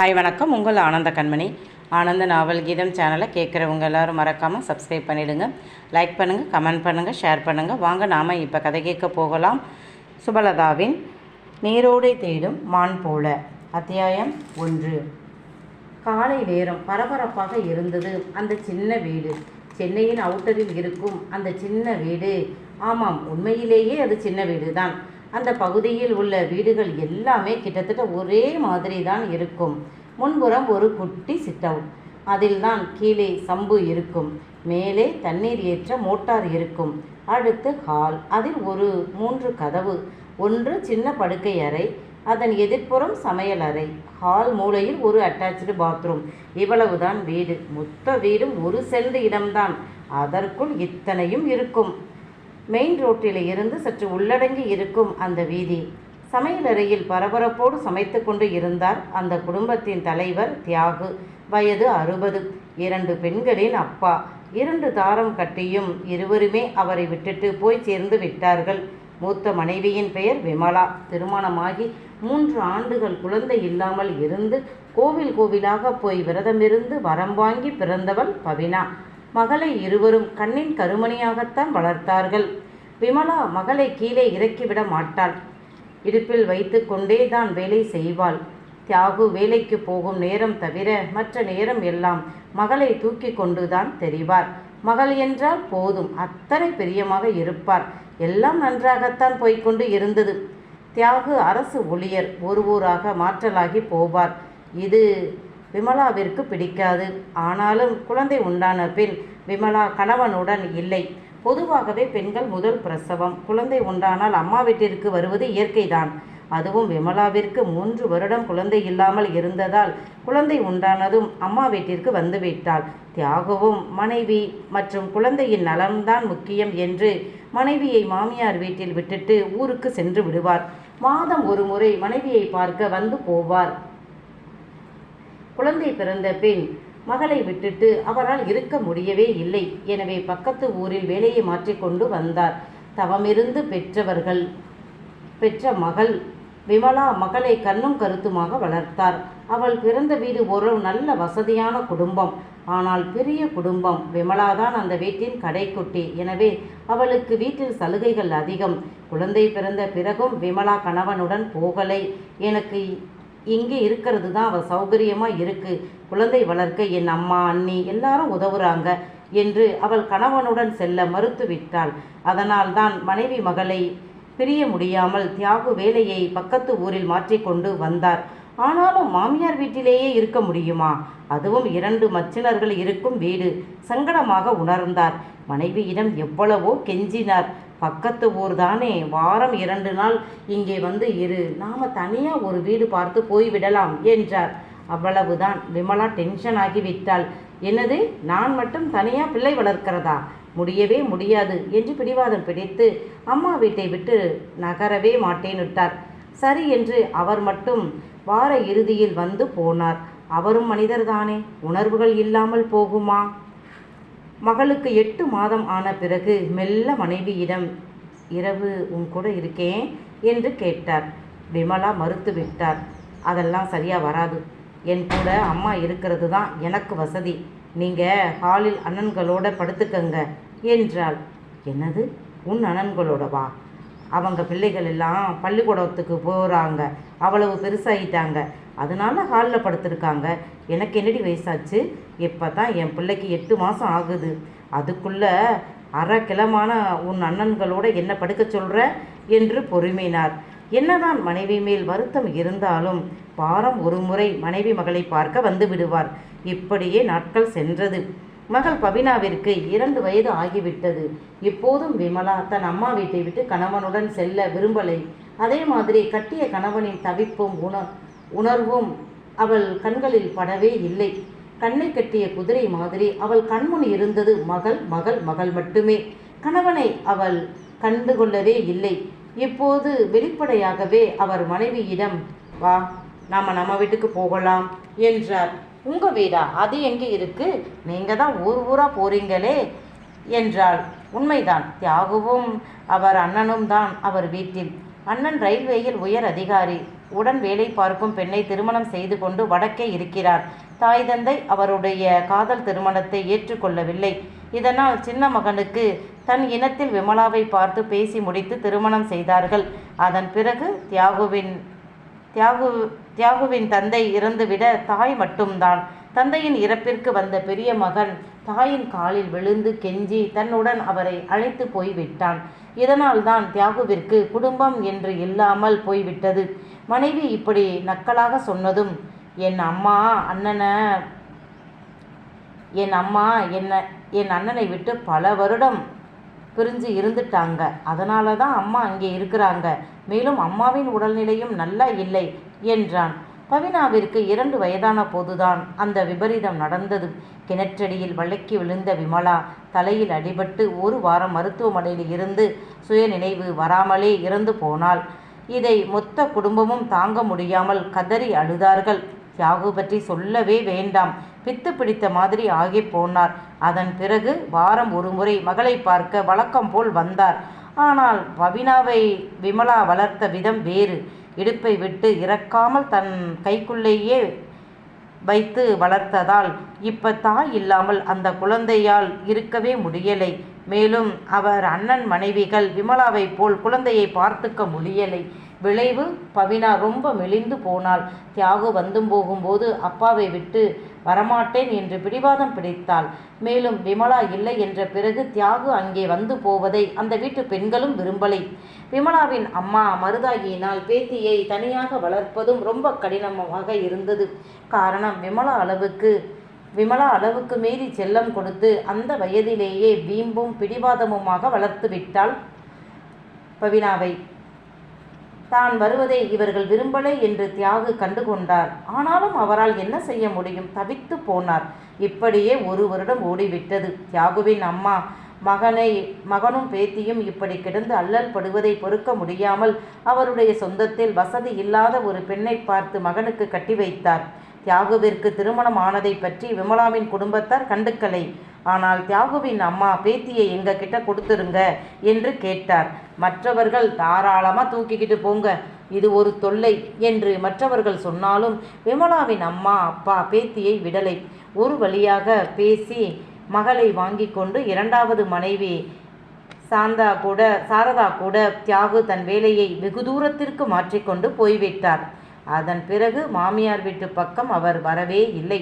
Hi வணக்கம். உங்கள் ஆனந்த கண்மணி. ஆனந்த நாவல் கீதம் சேனலை கேட்குறவங்க எல்லாரும் மறக்காமல் சப்ஸ்கிரைப் பண்ணிவிடுங்க லைக் பண்ணுங்கள் கமெண்ட் பண்ணுங்கள் ஷேர் பண்ணுங்கள் வாங்க நாம் இப்போ கதை கேட்க போகலாம். சுபலதாவின் நீரோடை தேடும் மான் போல அத்தியாயம் ஒன்று. காலை நேரம் பரபரப்பாக இருந்தது. அந்த சின்ன வீடு. சென்னையின் அவுட்டரில் இருக்கும் அந்த சின்ன வீடு. ஆமாம் உண்மையிலேயே அது சின்ன வீடு தான் அந்த பகுதியில் உள்ள வீடுகள் எல்லாமே கிட்டத்தட்ட ஒரே மாதிரி தான் இருக்கும். முன்புறம் ஒரு குட்டி சிட்டவுட். அதில் தான் கீழே சம்பு இருக்கும். மேலே தண்ணீர் ஏற்ற மோட்டார் இருக்கும். அடுத்து ஹால். அதில் ஒரு மூன்று கதவு. ஒன்று சின்ன படுக்கை அறை. அதன் எதிர்ப்புறம் சமையல் அறை. ஹால் மூலையில் ஒரு அட்டாச்சு பாத்ரூம். இவ்வளவுதான் வீடு. மொத்த வீடும் ஒரு செண்டு இடம்தான். அதற்குள் இத்தனையும் இருக்கும். மெயின் ரோட்டில் இருந்து சற்று உள்ளடங்கி இருக்கும் அந்த வீதி. சமையலறையில் பரபரப்போடு சமைத்து கொண்டு இருந்தார் அந்த குடும்பத்தின் தலைவர் தியாகு. வயது அறுபது. இரண்டு பெண்களின் அப்பா. இரண்டு தாரம் கட்டியும் இருவருமே அவரை விட்டுட்டு போய் சேர்ந்து விட்டார்கள். மூத்த மனைவியின் பெயர் விமலா. திருமணமாகி மூன்று ஆண்டுகள் குழந்தை இல்லாமல் இருந்து கோவில் கோவிலாக போய் விரதமிருந்து வரம் வாங்கி பிறந்தவள் பவினா. மகளை இருவரும் கண்ணின் கருமணியாகத்தான் வளர்த்தார்கள். விமலா மகளை கீழே இறக்கிவிட மாட்டாள். இடுப்பில் வைத்து கொண்டே தான் வேலை செய்வாள். தியாகு வேலைக்கு போகும் நேரம் தவிர மற்ற நேரம் எல்லாம் மகளை தூக்கி கொண்டுதான் தெரிவார். மகள் என்றால் போதும் அத்தனை பிரியமாக இருப்பார். எல்லாம் நன்றாகத்தான் போய்க்கொண்டு இருந்தது. தியாகு அரசு ஊழியர் ஒரு ஊராக மாற்றலாகி போவார். இது விமலாவிற்கு பிடிக்காது. ஆனாலும் குழந்தை உண்டான பின் விமலா கணவனுடன் இல்லை. பொதுவாகவே பெண்கள் முதல் பிரசவம். குழந்தை உண்டானால் அம்மா வீட்டிற்கு வருவது இயற்கைதான். அதுவும் விமலாவிற்கு மூன்று வருடம் குழந்தை இல்லாமல் இருந்ததால் குழந்தை உண்டானதும் அம்மா வீட்டிற்கு வந்துவிட்டாள். தியாகவும் மனைவி மற்றும் குழந்தையின் நலன்தான் முக்கியம் என்று மனைவியை மாமியார் வீட்டில் விட்டுட்டு ஊருக்கு சென்று விடுவார். மாதம் ஒரு முறை மனைவியை பார்க்க வந்து போவார். குழந்தை பிறந்த பின் மகளை விட்டுட்டு அவரால் இருக்க முடியவே இல்லை. எனவே பக்கத்து ஊரில் வேலையை மாற்றிக்கொண்டு வந்தார். தவமிருந்து பெற்றவர்கள் பெற்ற மகள் விமலா மகளை கண்ணும் கருத்துமாக வளர்த்தார். அவள் பிறந்த வீடு ஒரு நல்ல வசதியான குடும்பம். ஆனால் பெரிய குடும்பம். விமலாதான் அந்த வீட்டின் கடைக்குட்டி. எனவே அவளுக்கு வீட்டில் சலுகைகள் அதிகம். குழந்தை பிறந்த பிறகும் விமலா கணவனுடன் போகலை. எனக்கு இங்கே இருக்கிறது தான் அவள் சௌகரியமாக இருக்குது குழந்தை வளர்க்க என் அம்மா அண்ணி எல்லாரும் உதவுறாங்க என்று அவள் கணவனுடன் செல்ல மறுத்துவிட்டாள் அதனால் தான் மனைவி மகளை பிரிய முடியாமல் தியாகு வேலையை பக்கத்து ஊரில் மாற்றிக்கொண்டு வந்தார். ஆனாலும் மாமியார் வீட்டிலேயே இருக்க முடியுமா? அதுவும் இரண்டு மச்சினர்கள் இருக்கும் வீடு. சங்கடமாக உணர்ந்தார். மனைவியிடம் எவ்வளவோ கெஞ்சினார். பக்கத்து ஊர் தானே? வாரம் இரண்டு நாள் இங்கே வந்து இரு. நாம் தனியாக ஒரு வீடு பார்த்து போய்விடலாம் என்றார். அவ்வளவுதான். விமலா டென்ஷன் ஆகிவிட்டாள் என்னது? நான் மட்டும் தனியாக பிள்ளை வளர்க்கிறதா? முடியவே முடியாது என்று பிடிவாதம் பிடித்து அம்மா வீட்டை விட்டு நகரவே மாட்டேன் விட்டார் சரி என்று அவர் மட்டும் வார இறுதியில் வந்து போனார். அவரும் மனிதர்தானே உணர்வுகள் இல்லாமல் போகுமா? மகளுக்கு எட்டு மாதம் ஆன பிறகு மெல்ல மனைவியிடம் இரவு உன் கூட இருக்கேன் என்று கேட்டார். விமலா மறுத்து விட்டார். அதெல்லாம் சரியாக வராது. என் கூட அம்மா இருக்கிறது தான் எனக்கு வசதி. நீங்கள் ஹாலில் அண்ணன்களோட படுத்துக்கங்க என்றாள். என்னது? உன் அண்ணன்களோட வா அவங்க பிள்ளைகள் எல்லாம் பள்ளிக்கூடத்துக்கு போகிறாங்க அவ்வளவு பெருசாகிட்டாங்க அதனால ஹாலில் படுத்திருக்காங்க. எனக்கு என்னடி வயசாச்சு? இப்போ தான் என் பிள்ளைக்கு எட்டு மாதம் ஆகுது. அதுக்குள்ளே அரை கிளமான உன் அண்ணன்களோட என்ன படுக்க சொல்கிற என்று பொறுமினார். என்னதான் மனைவி மேல் வருத்தம் இருந்தாலும் வாரம் ஒரு முறை மனைவி மகளை பார்க்க வந்து விடுவார். இப்படியே நாட்கள் சென்றது. மகள் பவினாவிற்கு இரண்டு வயது ஆகிவிட்டது. இப்போதும் விமலா தன் அம்மா வீட்டை விட்டு கணவனுடன் செல்ல விரும்பலை. அதே மாதிரி கட்டிய கணவனின் தவிப்பும் உண உணர்வும் அவள் கண்களில் படவே இல்லை. கண்ணை கட்டிய குதிரை மாதிரி அவள் கண்முன் இருந்தது மகள் மகள் மகள் மட்டுமே. கணவனை அவள் கண்டுகொள்ளவே இல்லை. இப்போது வெளிப்படையாகவே அவர் மனைவியிடம் வா நாம நம்ம வீட்டுக்கு போகலாம் என்றார். உங்கள் வீடா? அது எங்கே இருக்குது நீங்கள் தான் ஊர் ஊராக போகிறீங்களே என்றாள். உண்மைதான். தியாகுவும் அவர் அண்ணனும் தான் அவர் வீட்டில். அண்ணன் ரயில்வேயில் உயர் அதிகாரி. உடன் வேலை பார்க்கும் பெண்ணை திருமணம் செய்து கொண்டு வடக்கே இருக்கிறார். தாய் தந்தை அவருடைய காதல் திருமணத்தை ஏற்றுக்கொள்ளவில்லை. இதனால் சின்ன மகனுக்கு தன் இனத்தில் விமலாவை பார்த்து பேசி முடித்து திருமணம் செய்தார்கள். அதன் பிறகு தியாகுவின் தியாகு தியாகுவின் தந்தை இறந்துவிட தாய் மட்டும்தான். தந்தையின் இறப்பிற்கு வந்த பெரிய மகன் தாயின் காலில் விழுந்து கெஞ்சி தன்னுடன் அவரை அழைத்து போய்விட்டான். இதனால் தான் தியாகுவிற்கு குடும்பம் என்று இல்லாமல் போய்விட்டது. மனைவி இப்படி நக்கலாக சொன்னதும் என் அம்மா அண்ணனை என் அம்மா என்ன என் அண்ணனை விட்டு பல வருடம் பிரிஞ்சு இருந்துட்டாங்க. அதனால தான் அம்மா அங்கே இருக்கிறாங்க. மேலும் அம்மாவின் உடல்நிலையும் நல்லா இல்லை என்றான். பவினாவிற்கு இரண்டு வயதான போதுதான் அந்த விபரீதம் நடந்தது. கிணற்றடியில் வழக்கி விழுந்த விமலா தலையில் அடிபட்டு ஒரு வாரம் மருத்துவமனையில் இருந்து சுயநினைவு வராமலே இறந்து போனாள். இதை மொத்த குடும்பமும் தாங்க முடியாமல் கதறி அழுதார்கள். தியாகு பற்றி சொல்லவே வேண்டாம். பித்து பிடித்த மாதிரி ஆகி போனார். அதன் பிறகு வாரம் ஒரு முறை மகளை பார்க்க வழக்கம் போல் வந்தார். ஆனால் பவினாவை விமலா வளர்த்த விதம் வேறு. இடுப்பை விட்டு இறக்காமல் தன் கைக்குள்ளேயே வைத்து வளர்த்ததால் இப்ப தாய் இல்லாமல் அந்த குழந்தையால் இருக்கவே முடியலை. மேலும் அவர் அண்ணன் மனைவிகள் விமலாவை போல் குழந்தையை பார்த்துக்க முடியலை. விளைவு பவினா ரொம்ப மெலிந்து போனாள். தியாகு வந்தும் போகும்போது அப்பாவை விட்டு வரமாட்டேன் என்று பிடிவாதம் பிடித்தாள். மேலும் விமலா இல்லை என்ற பிறகு தியாகு அங்கே வந்து போவதை அந்த வீட்டு பெண்களும் விரும்பலை. விமலாவின் அம்மா மருதாகியினால் பேத்தியை தனியாக வளர்ப்பதும் ரொம்ப கடினமாக இருந்தது. காரணம் விமலா அளவுக்கு விமலா அளவுக்கு மீறி செல்லம் கொடுத்து அந்த வயதிலேயே வீம்பும் பிடிவாதமுமாக வளர்த்து விட்டாள் பவினாவை. தான் வருவதை இவர்கள் விரும்பலை என்று தியாகு கண்டுகொண்டார் ஆனாலும் அவரால் என்ன செய்ய முடியும்? தவித்து போனார். இப்படியே ஒரு வருடம் ஓடிவிட்டது. தியாகுவின் அம்மா மகனை மகனும் பேத்தியும் இப்படி கிடந்து அல்லல் படுவதை பொறுக்க முடியாமல் அவருடைய சொந்தத்தில் வசதி இல்லாத ஒரு பெண்ணை பார்த்து மகனுக்கு கட்டி வைத்தார். தியாகுவிற்கு திருமணம் ஆனதை பற்றி விமலாவின் குடும்பத்தார் கண்டுக்கலை. ஆனால் தியாகுவின் அம்மா பேத்தியை எங்க கிட்ட கொடுத்துருங்க என்று கேட்டார். மற்றவர்கள் தாராளமாக தூக்கிக்கிட்டு போங்க. இது ஒரு தொல்லை என்று மற்றவர்கள் சொன்னாலும் விமலாவின் அம்மா அப்பா பேத்தியை விடலை. ஒரு வழியாக பேசி மகளை வாங்கி கொண்டு இரண்டாவது மனைவி சாந்தா கூட சாரதா கூட தியாகு தன் வேலையை வெகு தூரத்திற்கு மாற்றிக்கொண்டு போய்விட்டார். அதன் பிறகு மாமியார் வீட்டு பக்கம் அவர் வரவே இல்லை.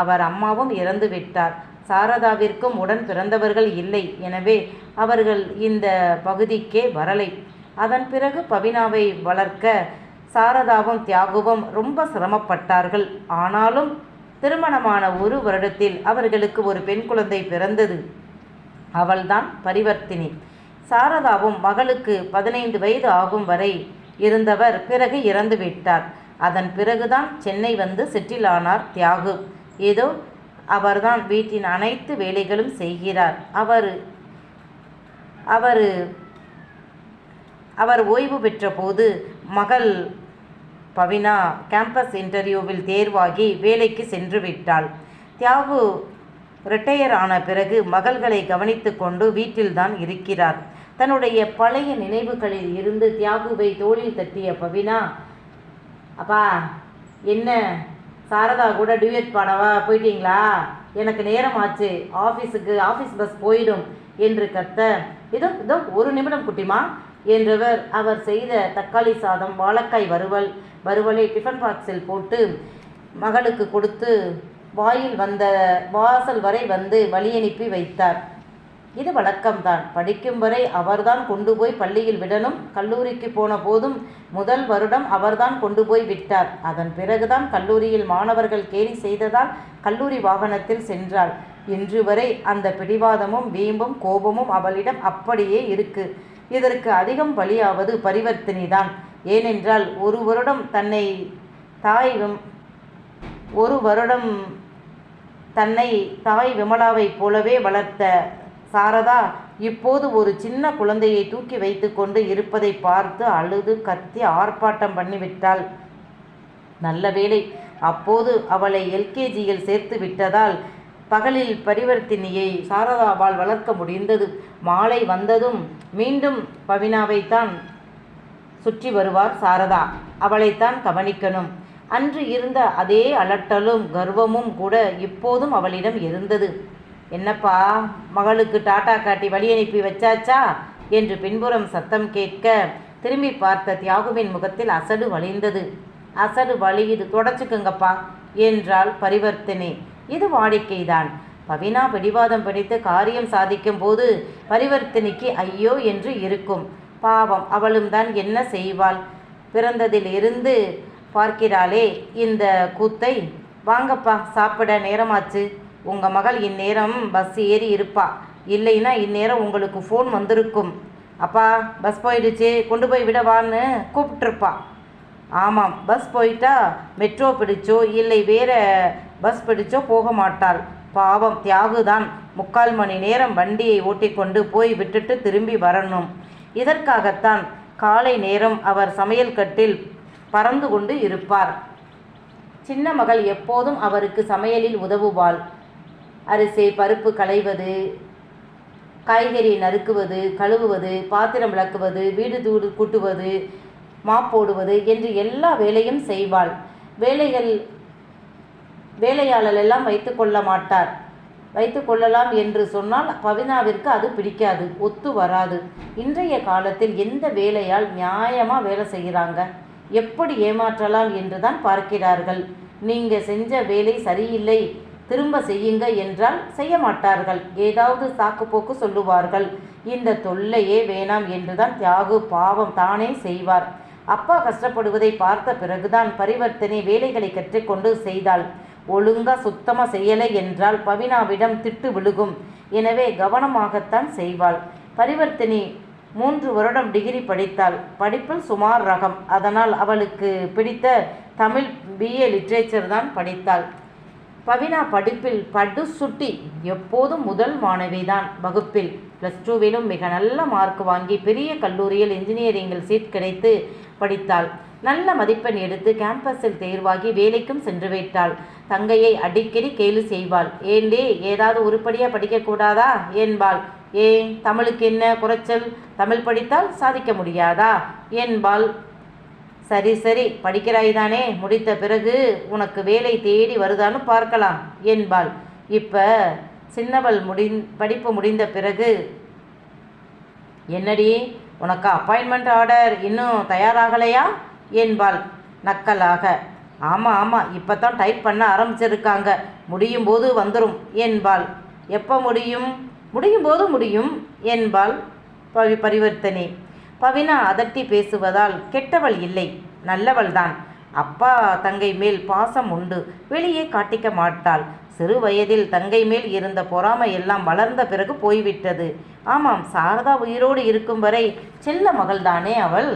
அவர் அம்மாவும் இறந்து விட்டார். சாரதாவிற்கும் உடன் பிறந்தவர்கள் இல்லை. எனவே அவர்கள் இந்த பகுதிக்கே வரலை. அதன் பிறகு பவினாவை வளர்க்க சாரதாவும் தியாகுவும் ரொம்ப சிரமப்பட்டார்கள். ஆனாலும் திருமணமான ஒரு வருடத்தில் அவர்களுக்கு ஒரு பெண் குழந்தை பிறந்தது. அவள்தான் பரிவர்த்தினி. சாரதாவும் மகளுக்கு பதினைந்து வயது ஆகும் வரை இருந்தவர் பிறகு இறந்து விட்டார். அதன் பிறகுதான் சென்னை வந்து செட்டில் ஆனார் தியாகு. ஏதோ அவர்தான் வீட்டின் அனைத்து வேலைகளும் செய்கிறார். அவர் அவர் அவர் ஓய்வு பெற்றபோது மகள் பவினா கேம்பஸ் இன்டர்வியூவில் தேர்வாகி வேலைக்கு சென்று விட்டாள். தியாகு ரிட்டையர் ஆன பிறகு மகள்களை கவனித்து கொண்டு வீட்டில்தான் இருக்கிறார். தன்னுடைய பழைய நினைவுகளில் இருந்து தியாகுவை தோளில் தட்டிய பவினா அப்பா என்ன? சாரதா கூட டியூயட் பாடவா? போயிட்டீங்களா? எனக்கு நேரம் ஆச்சு ஆஃபீஸுக்கு ஆஃபீஸ் பஸ் போயிடும் என்று கத்த இதோ இதோ ஒரு நிமிடம் குட்டிமா என்றவர் அவர் செய்த தக்காளி சாதம் வாழைக்காய் வறுவல் வறுவலை டிஃபன் பாக்ஸில் போட்டு மகளுக்கு கொடுத்து வாயில் வந்த வாசல் வரை வந்து வழியனுப்பி வைத்தார். இது வழக்கம்தான். படிக்கும் வரை அவர்தான் கொண்டு போய் பள்ளியில் விடணும். கல்லூரிக்கு போன போதும் முதல் வருடம் அவர்தான் கொண்டு போய் விட்டார். அதன் பிறகுதான் கல்லூரியில் மாணவர்கள் கேலி செய்ததால் கல்லூரி வாகனத்தில் சென்றாள். இன்று வரை அந்த பிடிவாதமும் வீம்பும் கோபமும் அவளிடம் அப்படியே இருக்கு. இதற்கு அதிகம் பலியாவது பரிவர்த்தினிதான். ஏனென்றால் ஒரு வருடம் தன்னை தாய் விம்- ஒரு வருடம் தன்னை தாய் விமலாவைப் போலவே வளர்த்த சாரதா இப்போது ஒரு சின்ன குழந்தையை தூக்கி வைத்து கொண்டு இருப்பதை பார்த்து அழுது கத்தி ஆர்ப்பாட்டம் பண்ணிவிட்டாள். நல்ல வேளை. அப்போது அவளை எல்கேஜியில் சேர்த்து விட்டதால் பகலில் பரிவர்த்தினியை சாரதாவால் வளர்க்க முடிந்தது. மாலை வந்ததும் மீண்டும் பவினாவைத்தான் சுற்றி வருவார் சாரதா. அவளைத்தான் கவனிக்கணும். அன்று இருந்த அதே அலட்டலும் கர்வமும் கூட இப்போதும் அவளிடம் இருந்தது. என்னப்பா மகளுக்கு டாட்டா காட்டி வழி அனுப்பி வச்சாச்சா? என்று பின்புறம் சத்தம் கேட்க திரும்பி பார்த்த தியாகுவின் முகத்தில் அசடு வழிந்தது. அசடு வழியுது தொடச்சுக்குங்கப்பா என்றாள் பரிவர்த்தனை. இது வாடிக்கைதான். பவினா பிடிவாதம் பிடித்து காரியம் சாதிக்கும் போது பரிவர்த்தனைக்கு ஐயோ என்று இருக்கும். பாவம் அவளும் தான் என்ன செய்வாள்? பிறந்ததிலிருந்து பார்க்கிறாளே இந்த கூத்தை. வாங்கப்பா சாப்பிட நேரமாச்சு. உங்கள் மகள் இந்நேரம் பஸ் ஏறி இருப்பா. இல்லைன்னா இந்நேரம் உங்களுக்கு ஃபோன் வந்திருக்கும். அப்பா பஸ் போயிடுச்சு கொண்டு போய் விடவான்னு கூப்பிட்ருப்பா ஆமாம் பஸ் போயிட்டா மெட்ரோ பிடிச்சோ இல்லை வேற பஸ் பிடிச்சோ போக மாட்டாள். பாவம் தியாகு தான் முக்கால் மணி நேரம் வண்டியை ஓட்டிக்கொண்டு போய் விட்டுட்டு திரும்பி வரணும். இதற்காகத்தான் காலை நேரம் அவர் சமையல் கட்டில் பறந்து கொண்டு இருப்பார். சின்ன மகள் எப்போதும் அவருக்கு சமையலில் உதவுவாள். அரிசி பருப்பு களைவது காய்கறி நறுக்குவது கழுவுவது பாத்திரம் விளக்குவது வீடு தூடு கூட்டுவது மாப்போடுவது என்று எல்லா வேலையும் செய்வாள். வேலைகள் வேலையாளர் எல்லாம் வைத்து கொள்ள மாட்டார். வைத்து கொள்ளலாம் என்று சொன்னால் பவினாவிற்கு அது பிடிக்காது ஒத்து வராது. இன்றைய காலத்தில் எந்த வேலையால் நியாயமாக வேலை செய்கிறாங்க? எப்படி ஏமாற்றலாம் என்று தான் பார்க்கிறார்கள். நீங்கள் செஞ்ச வேலை சரியில்லை திரும்ப செய்யுங்க என்றால் செய்ய மாட்டார்கள் ஏதாவது சாக்குப்போக்கு சொல்லுவார்கள். இந்த தொல்லையே வேணாம் என்றுதான் தியாகு பாவம் தானே செய்வார். அப்பா கஷ்டப்படுவதை பார்த்த பிறகுதான் பரிவர்த்தனை வேலைகளை கற்றுக்கொண்டு செய்தாள். ஒழுங்கா சுத்தமாக செய்யலை என்றால் பவினாவிடம் திட்டு விழுகும். எனவே கவனமாகத்தான் செய்வாள். பரிவர்த்தனை மூன்று வருடம் டிகிரி படித்தாள். படிப்பில் சுமார் ரகம். அதனால் அவளுக்கு பிடித்த தமிழ் பிஏ லிட்ரேச்சர் தான் படித்தாள். பவினா படிப்பில் படு சுட்டி எப்போதும் முதல் மாணவிதான். வகுப்பில் ப்ளஸ் டூவிலும் மிக நல்ல மார்க் வாங்கி பெரிய கல்லூரியில் இன்ஜினியரிங்கில் சீட் கிடைத்து படித்தாள். நல்ல மதிப்பெண் எடுத்து கேம்பஸில் தேர்வாகி வேலைக்கும் சென்று விட்டாள். தங்கையை அடிக்கடி கேலி செய்வாள். ஏண்டே ஏதாவது உருப்படியாக படிக்கக்கூடாதா? என்பாள். ஏன் தமிழுக்கு என்ன குறைச்சல்? தமிழ் படித்தால் சாதிக்க முடியாதா? என்பாள். சரி சரி படிக்கிறாய்தானே? முடித்த பிறகு உனக்கு வேலை தேடி வருதான்னு பார்க்கலாம் என்பாள். இப்போ சின்னவள் முடி படிப்பு முடிந்த பிறகு என்னடி உனக்கு அப்பாயின்மெண்ட் ஆர்டர் இன்னும் தயாராகலையா? என்பாள் நக்கலாக. ஆமாம் ஆமாம் இப்போ தான் டைப் பண்ண ஆரம்பிச்சிருக்காங்க. முடியும் போது வந்துடும் என்பாள். எப்போ முடியும்? முடியும் போது முடியும் என்பாள் பரி பரிவர்த்தனை. பவினா அதட்டி பேசுவதால் கெட்டவள் இல்லை நல்லவள்தான் அப்பா தங்கை மேல் பாசம் உண்டு வெளியே காட்டிக்க மாட்டாள். சிறு வயதில் தங்கை மேல் இருந்த பொறாமை எல்லாம் வளர்ந்த பிறகு போய்விட்டது. ஆமாம் சாரதா உயிரோடு இருக்கும் வரை செல்ல மகள்தானே அவள்?